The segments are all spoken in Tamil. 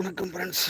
வணக்கம் ஃப்ரெண்ட்ஸ்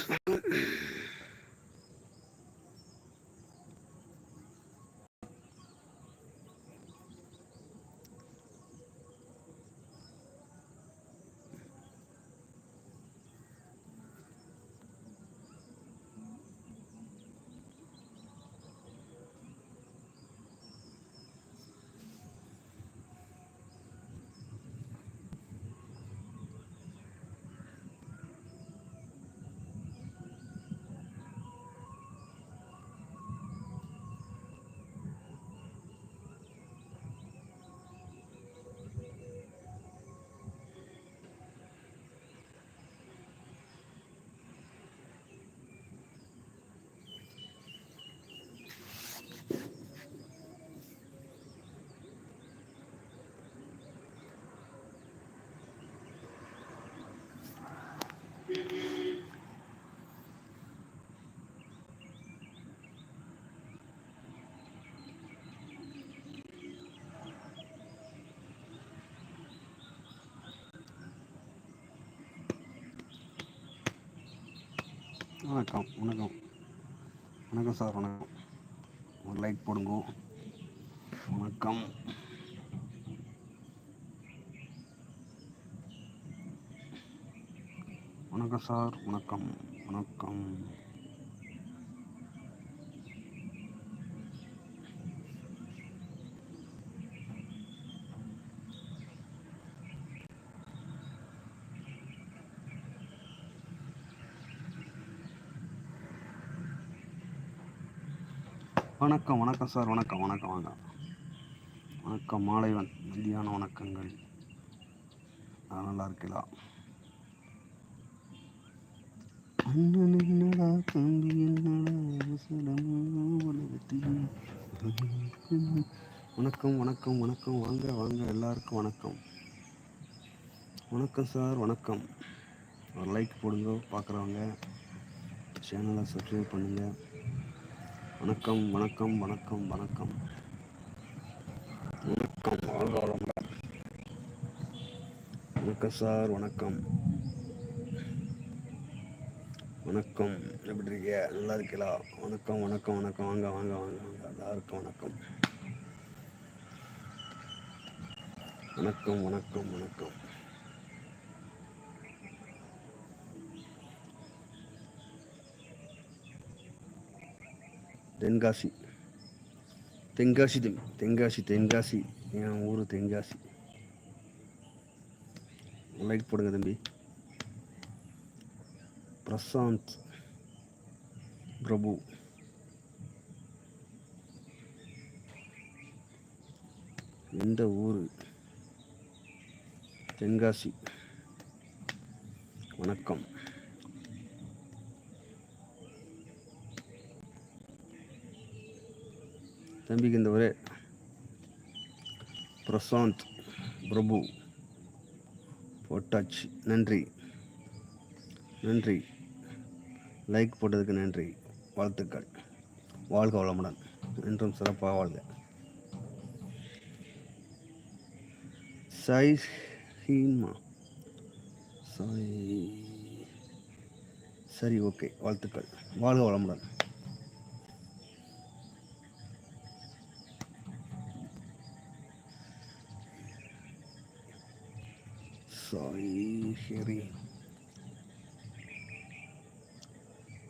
வணக்கம் வணக்கம். வணக்கம் சார் வணக்கம். ஒரு லைக் போடுங்க. வணக்கம். வணக்கம் சார் வணக்கம் வணக்கம். வணக்கம் வணக்கம் சார் வணக்கம் வணக்கம் வாங்க. வணக்கம் மாலை வந் மதியான வணக்கங்கள். நான் நல்லா இருக்கலாம் அண்ணன் என்னடா தம்பி என்னடா வணக்கம் வணக்கம் வணக்கம். வாங்க வாங்க. எல்லாருக்கும் வணக்கம். வணக்கம் சார் வணக்கம். ஒரு லைக் போடுங்க பார்க்குறவங்க சேனலை சப்ஸ்கிரைப் பண்ணுங்கள் வணக்கம் வணக்கம் வணக்கம் வணக்கம். வணக்கம் வாழ்க வணக்கம் சார் வணக்கம். வணக்கம். எப்படி இருக்கீங்க? நல்லா இருக்கீங்களா? வணக்கம் வணக்கம் வணக்கம். வாங்க வாங்க வாங்க வாங்க. எல்லாருக்கும் வணக்கம். வணக்கம் வணக்கம் வணக்கம். தென்காசி. தென்காசி தென் தென்காசி தென்காசி. என் ஊர் தென்காசி. லைக் போடுங்க தம்பி. பிரசாந்த் பிரபு. எந்த ஊர்? தென்காசி. வணக்கம். தம்பிக்கு இந்த ஒரே பிரசாந்த் பிரபு. போட்டாச்சு. நன்றி. நன்றி. லைக் போட்டதுக்கு நன்றி. வாழ்த்துக்கள். வாழ்க வளமுடன். என்றும் சிறப்பாக வாழ்க. சாய் ஹீமா. சாய். சரி ஓகே. வாழ்த்துக்கள். வாழ்க வளமுடன். சாய் ஹெரி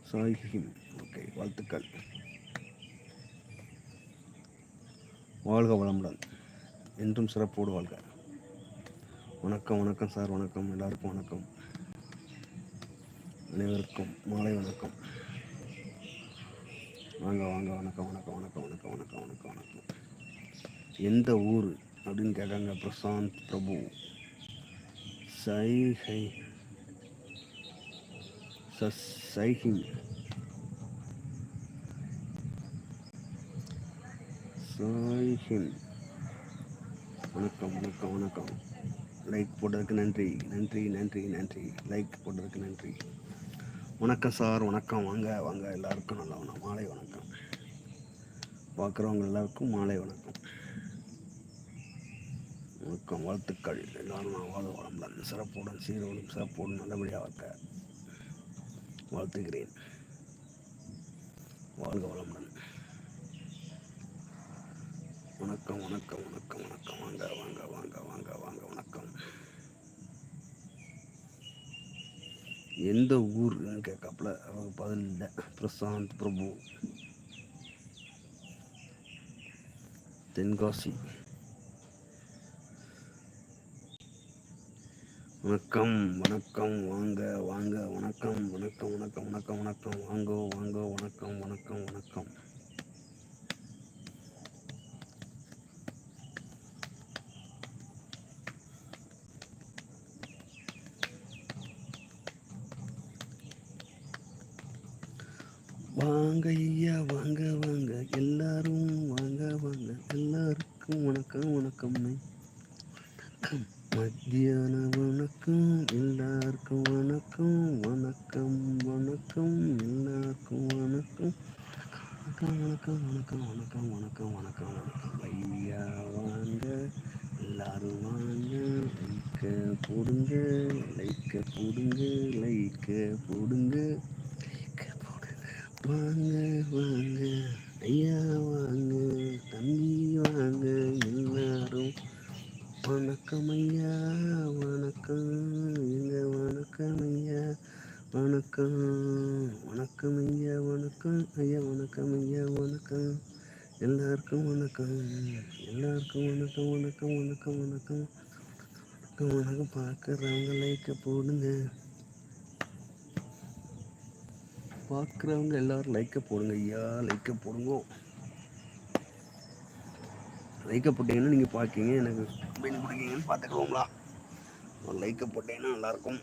சாய் ஹிம் ஓகே வாழ்த்துக்கள். வாழ்க வளமுடன். என்றும் சிறப்போடு வாழ்க. வணக்கம் வணக்கம் சார் வணக்கம். எல்லாருக்கும் வணக்கம். அனைவருக்கும் மாலை வணக்கம். வாங்க வாங்க வணக்கம் வணக்கம் வணக்கம் வணக்கம் வணக்கம் வணக்கம் வணக்கம். எந்த ஊர் அப்படின்னு கேட்காங்க. பிரசாந்த் பிரபு. சைகை சைஹிங் சாய்ஹிம் வணக்கம் வணக்கம் வணக்கம் லைக் போட்டதுக்கு நன்றி நன்றி நன்றி நன்றி. லைக் போட்டதுக்கு நன்றி. வணக்கம் சார் வணக்கம். வாங்க வாங்க. எல்லாருக்கும் நல்லா வணக்கம். மாலை வணக்கம். பார்க்குறவங்க எல்லாருக்கும் மாலை வணக்கம். வணக்கம் வாழ்த்துக்கள். எல்லாரும் நான் வாழ வளமுடன் சிறப்புடன் சீரோடும் சிறப்போடும் நல்லபடியாக இருக்க வாழ்த்துகிறேன். வாழ்க வளமுடன். வணக்கம் வணக்கம் வணக்கம் வணக்கம். வாங்க வாங்க வாங்க வாங்க வாங்க. வணக்கம். எந்த ஊர்னு கேட்காப்புல. அவங்க பதில் இல்லை பிரசாந்த் பிரபு. தென்காசி. வணக்கம் வணக்கம் வாங்க வாங்க வணக்கம் வணக்கம் வணக்கம் வணக்கம் வணக்கம் வாங்கோ வாங்கோ வணக்கம் வணக்கம் வணக்கம். வாங்க ஐயா வாங்க வாங்க எல்லாரும் வாங்க வாங்க எல்லாருக்கும் வணக்கம் வணக்கம் போடுங்க. பார்க்குறவங்க எல்லாரும் லைக்கை போடுங்க ஐயா. லைக்கை போடுங்க. லைக்கை போட்டீங்கன்னா நீங்கள் பார்க்கீங்க. எனக்கு பிடிக்கீங்கன்னு பார்த்துக்குவோங்களா. ஒரு லைக்கை போட்டீங்கன்னா நல்லாயிருக்கும்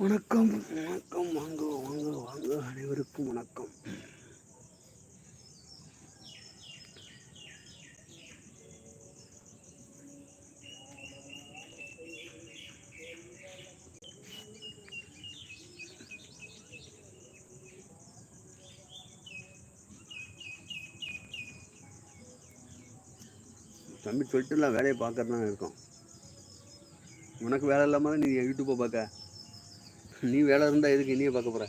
வணக்கம் வணக்கம் வாங்க வாங்க வாங்க அனைவருக்கும் வணக்கம். தம்பி சொல்லிட்டுலாம் வேலையை பார்க்கறது தான் இருக்கும். உனக்கு வேலை இல்லாமல் நீ யூடியூப்பை பார்க்க. நீ வேலை இருந்தால் எதுக்கு இனியே பார்க்க போகிற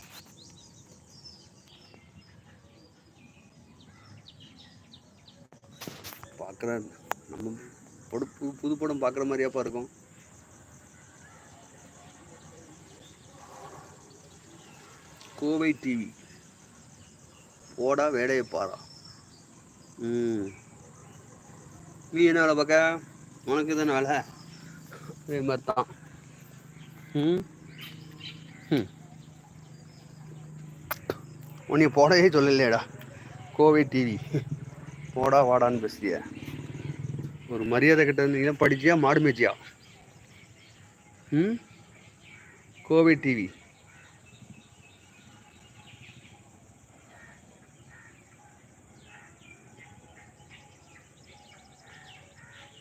பார்க்குற நம்ம படம் புது புது படம் பார்க்குற மாதிரியாப்பா இருக்கும். கோவை டிவி போடா வேலையை பாரா. ம். நீ என்ன வேலை பார்க்க? உனக்கு தானே வேலை? அதே மாதிரி தான் ம்? உன்னைய போடவே சொல்லலையேடா. கோவை டிவி. போடா வாடான்னு பேசுறிய. ஒரு மரியாதை கிட்ட இருந்தீங்கன்னா படிச்சியா மாடு மேய்ச்சியா? ம்? கோவை டிவி.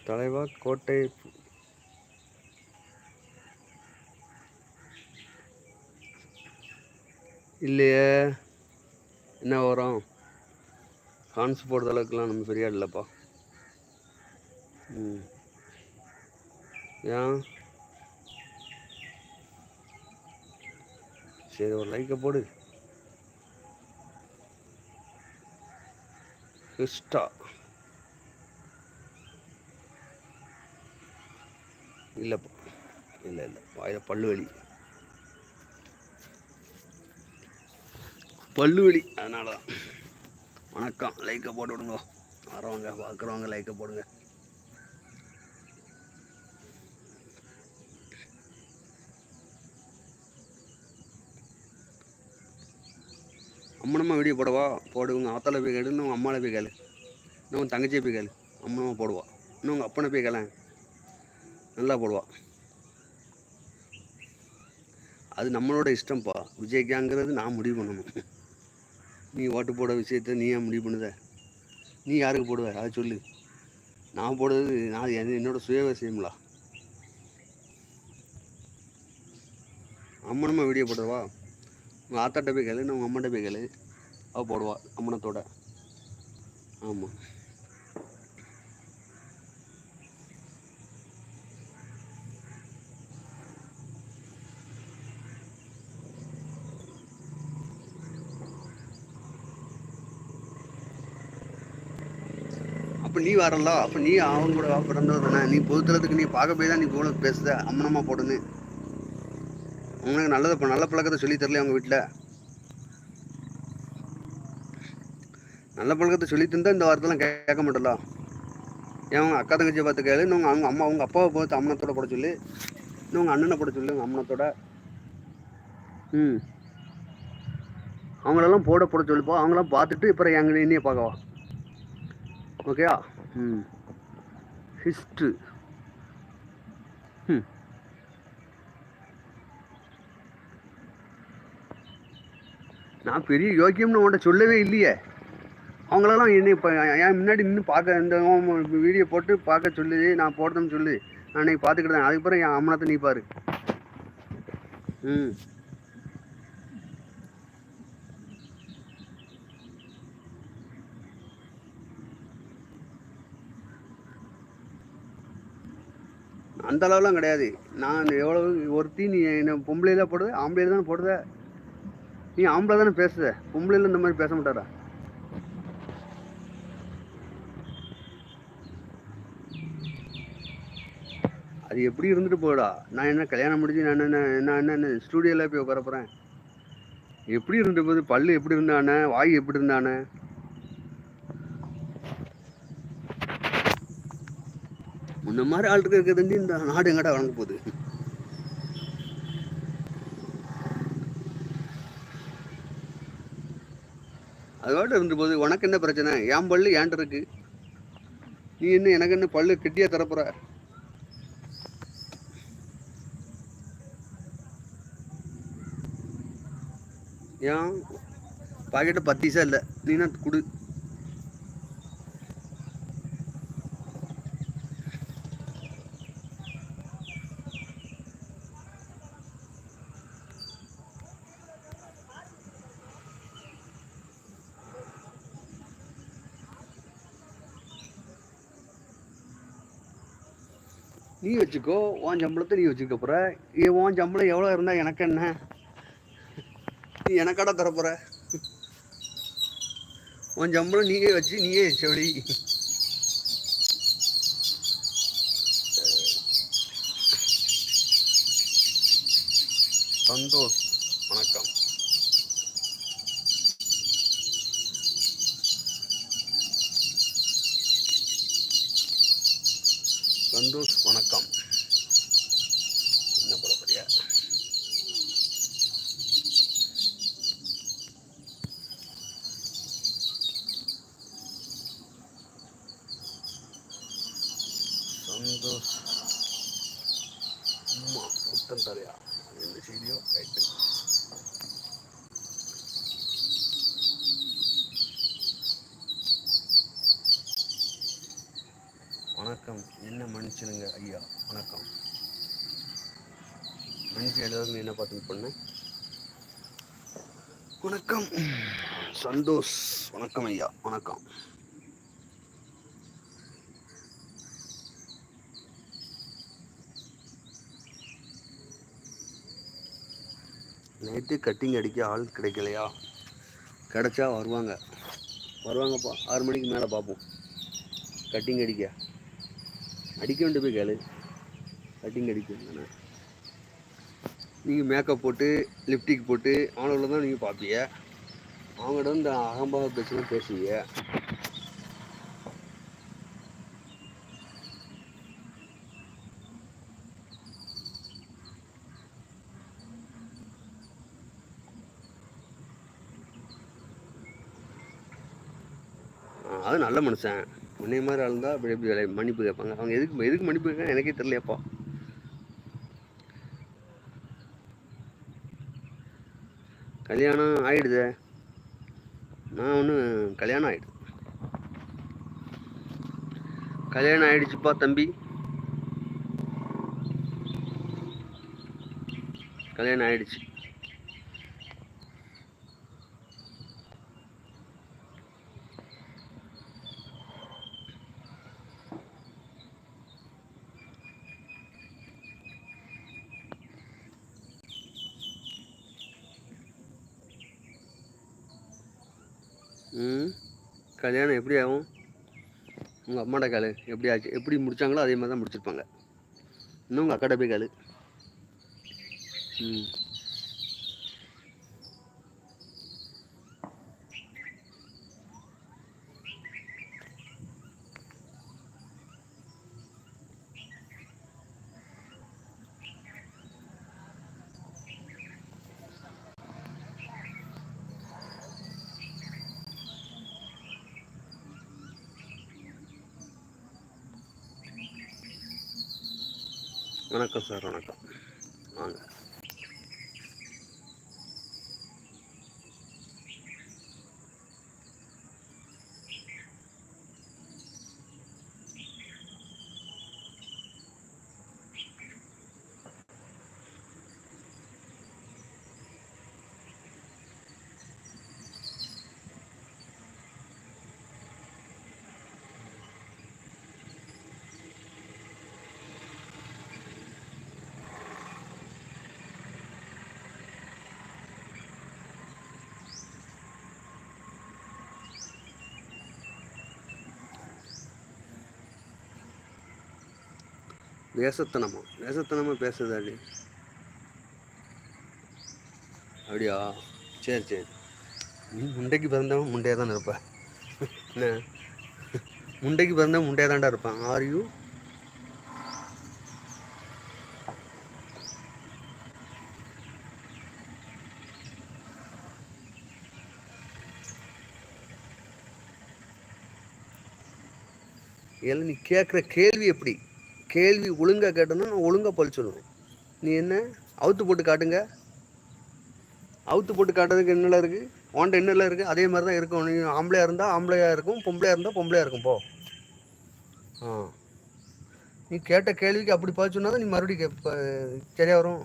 தலைவா கோட்டை இல்லையே. என்ன வரும்? கான்ஸ் போடுற அளவுக்குலாம் நம்ம பெரிய இல்லைப்பா. ம். ஏன்? சரி ஒரு லைக்கை போடு. இஷ்டா இல்லைப்பா. இல்லை இல்லை. வாயில் பல்லு வலி. பல்லுவலி. அதனால தான் வணக்கம் லைக்கை போட்டு விடுங்க வரவங்க பார்க்குறவங்க லைக்கை போடுங்க. அம்மனம்மா வீடியோ போடவா? போடுவோங்க ஆத்தால போய் கேளு. உங்கள் அம்மாவில் போய் கேளு. இன்னும் உங்கள் தங்கச்சியை போய் கேளு. அம்மனம்மா போடுவா. இன்னும் உங்கள் அப்பனை போய் கேளேன் நல்லா போடுவா. அது நம்மளோட இஷ்டம்ப்பா விஜய்க்காங்கிறது நான் முடிவு பண்ணணும். நீ ஓட்டு போட விஷயத்த நீ ஏன் முடிவு பண்ணுத? நீ யாருக்கு போடுவ? அதை சொல்லு. நான் போடுறது நான் என்னோடய என்னோட சுய விஷயம்லா அம்மனம்மா வீடியோ போடுறவா? உங்கள் ஆத்தாட்ட போய் கேளு நான் உங்கள் அம்மாட்ட போய் கேளு. அவள் போடுவா அம்மனத்தோட. ஆமாம் அப்போ நீ வரல? அப்போ நீ அவன் கூட வா பிறந்தது தானே? நீ பொதுத்தளத்துக்கு நீ பார்க்க போய் தான் நீ போல பேசுத அம்மனம்மா போடுன்னு. அவனுக்கு நல்லது இப்போ நல்ல பழக்கத்தை சொல்லி தரல அவங்க வீட்டில் நல்ல பழக்கத்தை சொல்லி தந்தா இந்த வார்த்தைலாம் கேட்க மாட்டல? ஏன் அவங்க அக்கா தங்கச்சியை பார்த்து கேளு இன்னும் அவங்க அம்மா அவங்க அப்பாவை பார்த்து அம்மனத்தோட போட சொல்லு. இன்னும் உங்கள் அண்ணனை போட சொல்லு உங்கள் அம்மனத்தோட. ம். அவங்களெல்லாம் போட போட சொல்லுப்பா. அவங்களாம் பார்த்துட்டு இப்போ எங்க என்னைய பார்க்கவா? ஓகேயா ம். ஹிஸ்ட்ரி ம். நான் பெரிய யோக்கியம்னு உன்கிட்ட சொல்லவே இல்லையே. அவங்களெல்லாம் என்னை இப்போ என் முன்னாடி நின்று பார்க்க இந்த வீடியோ போட்டு பார்க்க சொல்லு நான் போடுறேன்னு சொல்லு. நான் இன்னைக்கு பார்த்துக்கிட்டேன் அதுக்கப்புறம் என் அம்மனத்தை நீ பாரு. ம். அந்த அளவுலாம் கிடையாது. நான் எவ்வளோ ஒருத்தி நீ என்ன பொம்பளையில போடுது ஆம்பளையில தானே போடுத? நீ ஆம்பளை தானே பேசுத? பொம்பளையில இந்த மாதிரி பேச மாட்டாரா? அது எப்படி இருந்துட்டு போடா நான் என்ன கல்யாணம் முடிஞ்சு நான் என்ன நான் என்ன என்ன ஸ்டூடியோவில் போய் உட்கார போகிறேன் எப்படி இருந்துட்டு போகுது? பல்லு எப்படி இருந்தானே? வாய் எப்படி இருந்தானே? முன்ன மாதிரி ஆள் இருக்கிறது இந்த நாடு எங்கடா வழங்க போகுது? அதோட இருந்தபோது உனக்கு என்ன பிரச்சனை? என் பல்லு ஏன்ட்டு இருக்கு? நீ என்ன எனக்கு என்ன பல்லு கிட்டியா தரப்புற? ஏன்? பாக்கெட்டு பத்து இல்லை? நீனா குடு நீ வச்சுக்கோ உன் சம்பளத்தை நீ வச்சுக்க போற. உன் சம்பளம் எவ்வளோ இருந்தால் எனக்கு என்ன? நீ எனக்காடா தர உன் சம்பளம் நீயே வச்சு நீயே செவடி சந்தோஷ் வணக்கம் சந்தோஷ் வணக்கம் என்ன போட போறியா சந்தோஷ் அம்மா தரையா இந்த செய்தியோ ரைட்டு வணக்கம் என்ன மன்னிச்சிடுங்க ஐயா வணக்கம் மன்னிச்சு எழுதாவது என்ன பார்த்து பண்ண வணக்கம் சந்தோஷ் வணக்கம் ஐயா வணக்கம் நைட்டு கட்டிங் அடிக்க ஆள் கிடைக்கலையா? கிடச்சா வருவாங்க. வருவாங்கப்பா. ஆறு மணிக்கு மேலே பார்ப்போம் கட்டிங் அடிக்க. அடிக்க வேண்டிய போய் கேளு. கட்டிங் அடிக்க நீங்கள் மேக்கப் போட்டு லிப்டிக் போட்டு அவங்கள தான் நீங்கள் பார்ப்பீங்க அவங்கள்ட்ட இந்த அகம்பாக பேசணும் பேசுவீங்க ஆ, அது நல்ல மனுஷன். உன்னை மாதிரி ஆளுந்தா அப்படி எப்படி வேலை- மன்னிப்பு கேட்பாங்க. அவங்க எதுக்கு எதுக்கு மன்னிப்பு கேட்க எனக்கே தெரியலையாப்பா. கல்யாணம் ஆயிடுதே. நான் ஒன்று கல்யாணம் ஆயிடுது. கல்யாணம் ஆயிடுச்சுப்பா தம்பி. கல்யாணம் ஆயிடுச்சு. கல்யாணம் எப்படி ஆகும்? உங்கள் அம்மாட காலு எப்படி ஆச்சு? எப்படி முடித்தாங்களோ அதே மாதிரி தான் முடிச்சிருப்பாங்க. இன்னும் உங்கள் அக்காட்ட போய் காலு ம். வணக்கம் சார் வணக்கம். வாங்க. வேசத்தனமா? வேசத்தனமா பேசுதாடி அப்படியா? சரி சரி. நீ முண்டைக்கு பிறந்தவன் முண்டையாக தானே இருப்பேன் என்ன? முண்டைக்கு பிறந்தவன் முண்டையாக தாண்டா இருப்பான். ஆர் யூ இல்லை நீ கேட்குற கேள்வி எப்படி? கேள்வி ஒழுங்காக கேட்டோன்னா நான் ஒழுங்காக பதில் சொல்லுவேன். நீ என்ன? அவுத்து போட்டு காட்டுங்க. அவுத்து போட்டு காட்டுறதுக்கு என்னெல்லாம் இருக்குது உன்ட்ட என்னெல்லாம் இருக்குது அதே மாதிரி தான் இருக்கும். நீ ஆம்பளையாக இருந்தால் ஆம்பளையாக இருக்கும் பொம்பளையாக இருந்தால் பொம்பளையாக இருக்கும் போ. ஆ. நீ கேட்ட கேள்விக்கு அப்படி பதில் சொன்னால் தான் நீ மறுபடியும் கேட்ப சரியாக வரும்.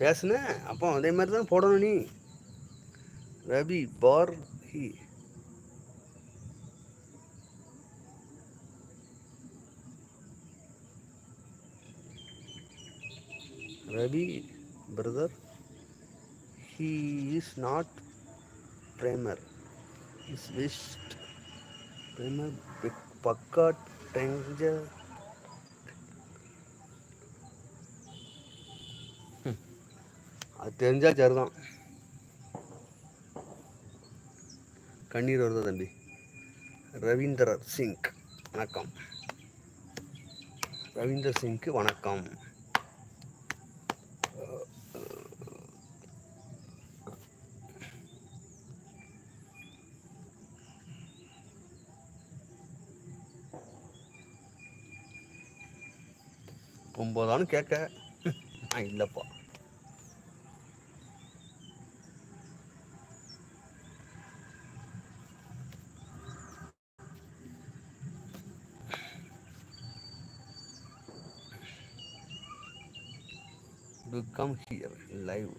பேசுனேன் அப்போ அதே மாதிரி தான் போடணும் நீ. ரவி பார் he. Ravi brother he is not premier. Is worst premier. Pakka danger அது தெரிஞ்சா சரிதான். கண்ணீர் வருதா தம்பி? ரவீந்தர் சிங் வணக்கம். ரவீந்தர் சிங்க்கு வணக்கம். ஒம்போதான்னு கேட்க. நான் இல்லைப்பா. Come here live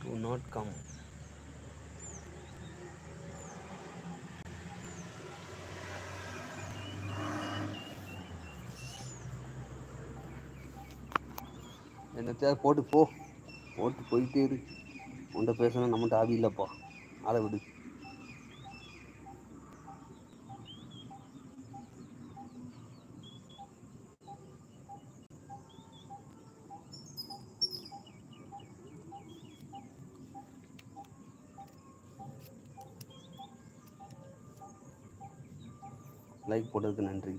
to not come என்னத்தையா போட்டு போ. போட்டு போயிட்டே இரு. உன்ட்ட பேசணும் நம்மகிட்ட ஆவி இல்லைப்பா. அதை விடு லைக் போட்டதுக்கு நன்றி.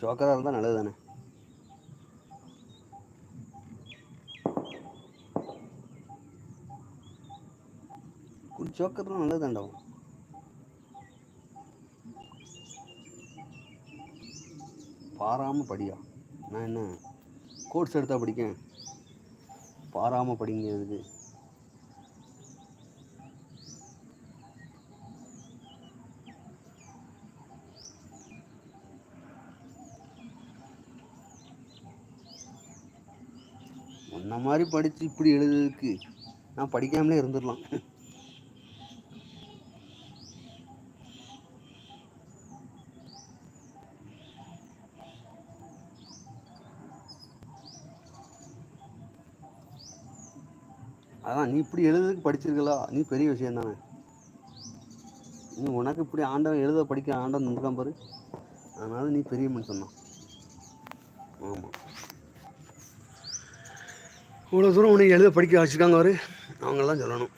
ஜோக்கராக இருந்தால் நல்லது தானே ஜோக்கர்லாம் நல்லது தாண்டா பாராமல் படியா. நான் என்ன கோர்ஸ் எடுத்தா படிக்கேன். பாராமல் படிங்கிறதுக்கு. உன்ன மாதிரி படித்து இப்படி எழுதுறதுக்கு? நான் படிக்காமலே இருந்துடலாம். அதான் நீ இப்படி எழுதுறதுக்கு படிச்சிருக்கலா? நீ பெரிய விஷயம் தானே. நீ உனக்கு இப்படி ஆண்டவன் எழுத படிக்க ஆண்டவன் நின்றுக்கான் பாரு. அதனால நீ பெரிய மனுஷன் தான். ஆமாம் இவ்வளோ தூரம் உனக்கு எழுத படிக்க வச்சுருக்காங்க அவர் அவங்கெல்லாம் சொல்லணும்.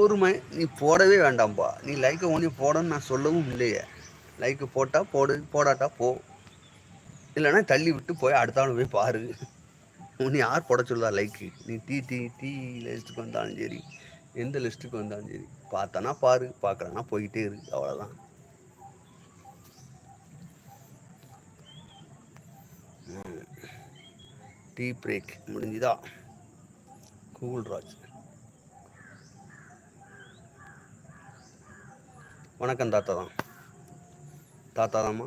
ஒருமை நீ போடவே வேண்டாம்ப்பா நீ லைக்கை ஒன்றி போடன்னு நான் சொல்லவும் இல்லையே. லைக்கு போட்டால் போடு போடாட்டா போ. இல்லைன்னா தள்ளி விட்டு போய் அடுத்த ஆள் போய் பாரு. உன்னை யார் போட சொல்லுதா லைக்கு நீ டீ டீ டீ லிஸ்ட்டுக்கு வந்தாலும் சரி. எந்த லிஸ்ட்டுக்கு வந்தாலும் சரி. பார்த்தானா பாரு பார்க்கலன்னா போய்கிட்டே இரு அவ்வளோதான் டீ பிரேக் முடிஞ்சுதா? கூகுள் ராஜ். வணக்கம் தாத்தா தான். தாத்தா தாம்மா?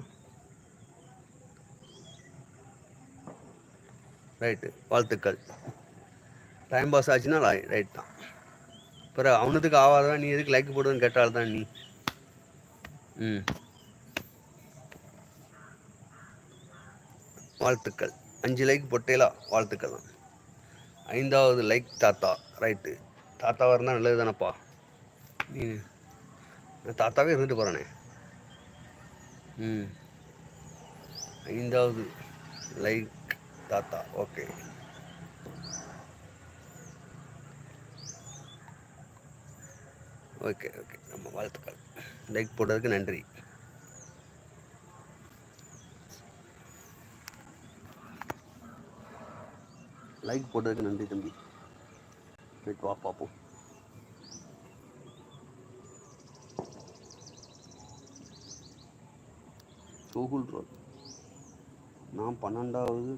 ரைட்டு வாழ்த்துக்கள். டைம் பாஸ் ஆச்சுன்னா ரைட் தான். பிறகு அவனுக்கு ஆவாதான் நீ எதுக்கு லைக் போடுவேன்னு கேட்டால் தான் நீ. ம். வாழ்த்துக்கள். அஞ்சு லைக் போட்டேலா? வாழ்த்துக்கள் தான். ஐந்தாவது லைக் தாத்தா. ரைட்டு தாத்தாவாக இருந்தால் நல்லது தானப்பா? நீ நான் தாத்தாவே இருந்துட்டு போகிறேனே ம். ஐந்தாவது லைக் தாத்தா. Okay okay okay. நம்ம வாழ்த்துக்கள். லைக் போட்டதுக்கு நன்றி. லைக் போட்டதுக்கு நன்றி தம்பி. போயிட்டு வா பார்ப்போம் கூகுள் ரோல். நான் பன்னெண்டாவது